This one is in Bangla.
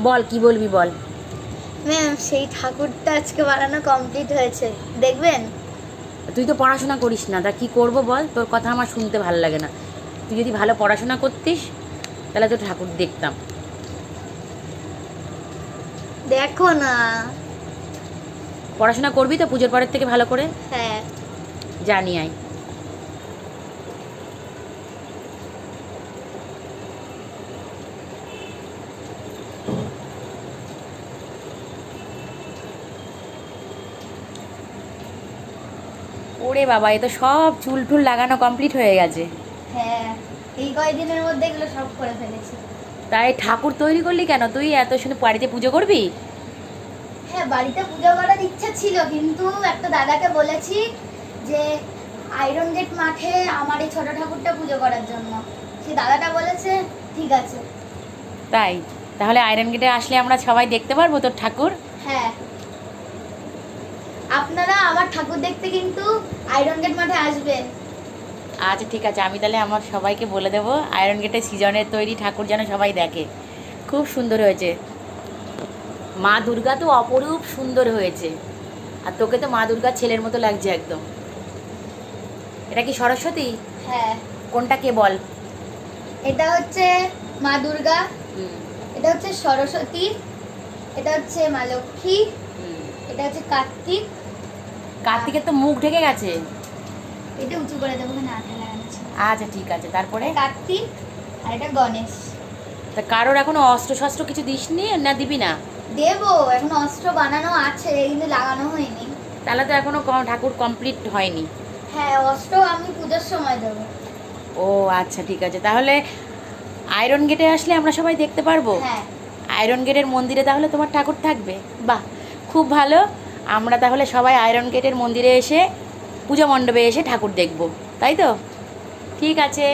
বল কি বলবি বল? ম্যাম সেই ঠাকুরটা আজকে বানানো কমপ্লিট হয়েছে। দেখবেন? তুই তো পড়াশোনা করিস না তা কি করব বল? তোর কথা আমার শুনতে ভালো লাগে না। তুই যদি ভালো পড়াশোনা করতিস তাহলে তো ঠাকুর দেখতাম। দেখো না। পড়াশোনা করবি তো পুজোর পরের থেকে ভালো করে? হ্যাঁ। জানি আয়। ওরে বাবা এ তো সব চুল টুল লাগানো কমপ্লিট হয়ে গেছে। হ্যাঁ এই কয়েকদিনের মধ্যে এগুলো সব করে ফেলেছি। তাই ঠাকুর তৈরি করলি কেন? তুই এত শুনে বাড়িতে পুজো করবি? হ্যাঁ বাড়িতে পুজো করার ইচ্ছা ছিল কিন্তু একটা দাদাকে বলেছি যে আয়রন গেট মাঠে আমার এই ছোট ঠাকুরটা পুজো করার জন্য। সেই দাদাটা বলেছে ঠিক আছে। তাই? তাহলে আয়রন গেটে আসলে আমরা সবাই দেখতে পারব তোর ঠাকুর? হ্যাঁ। আপনারা আমার ঠাকুর দেখতে কিন্তু আয়রন গেট মাঠে আসবেন আচ্ছা ঠিক আছে আমি তাহলে আমার সবাইকে বলে দেবো আয়রন গেটে সিজনের তৈরি ঠাকুর যেন সবাই দেখে। খুব সুন্দর হয়েছে। মা দুর্গা তো অপরূপ সুন্দর হয়েছে। আর তোকে তো মা দুর্গা ছেলের মতো লাগছে একদম। এটা কি সরস্বতী? হ্যাঁ। কোনটা কে বল? এটা হচ্ছে মা দুর্গা। এটা হচ্ছে সরস্বতী। এটা হচ্ছে মা লক্ষ্মী। এটা হচ্ছে কার্তিক। কার্তিকের তো মুখ ঢেকে গেছে। এটা উঁচু করে দেবো না আঠা লাগানো আচ্ছা ঠিক আছে তারপরে? কার্তিক আর এটা গণেশ। তা কারোর এখনও অস্ত্র শস্ত্র কিছু দিসনি না দিবি না? দেবো এখন অস্ত্র বানানো আছে কিন্তু লাগানো হয়নি। তাহলে তো এখনও ঠাকুর কমপ্লিট হয়নি। হ্যাঁ অস্ত্র আমি পুজোর সময় দেবো। ও আচ্ছা ঠিক আছে তাহলে আয়রন গেটে আসলে আমরা সবাই দেখতে পারব? হ্যাঁ। আয়রন গেটের মন্দিরে তাহলে তোমার ঠাকুর থাকবে? বাহ খুব ভালো। আমরা তাহলে সবাই আয়রন গেটের মন্দিরে এসে পুজো মণ্ডপে এসে ঠাকুর দেখব, তাই তো? ঠিক আছে।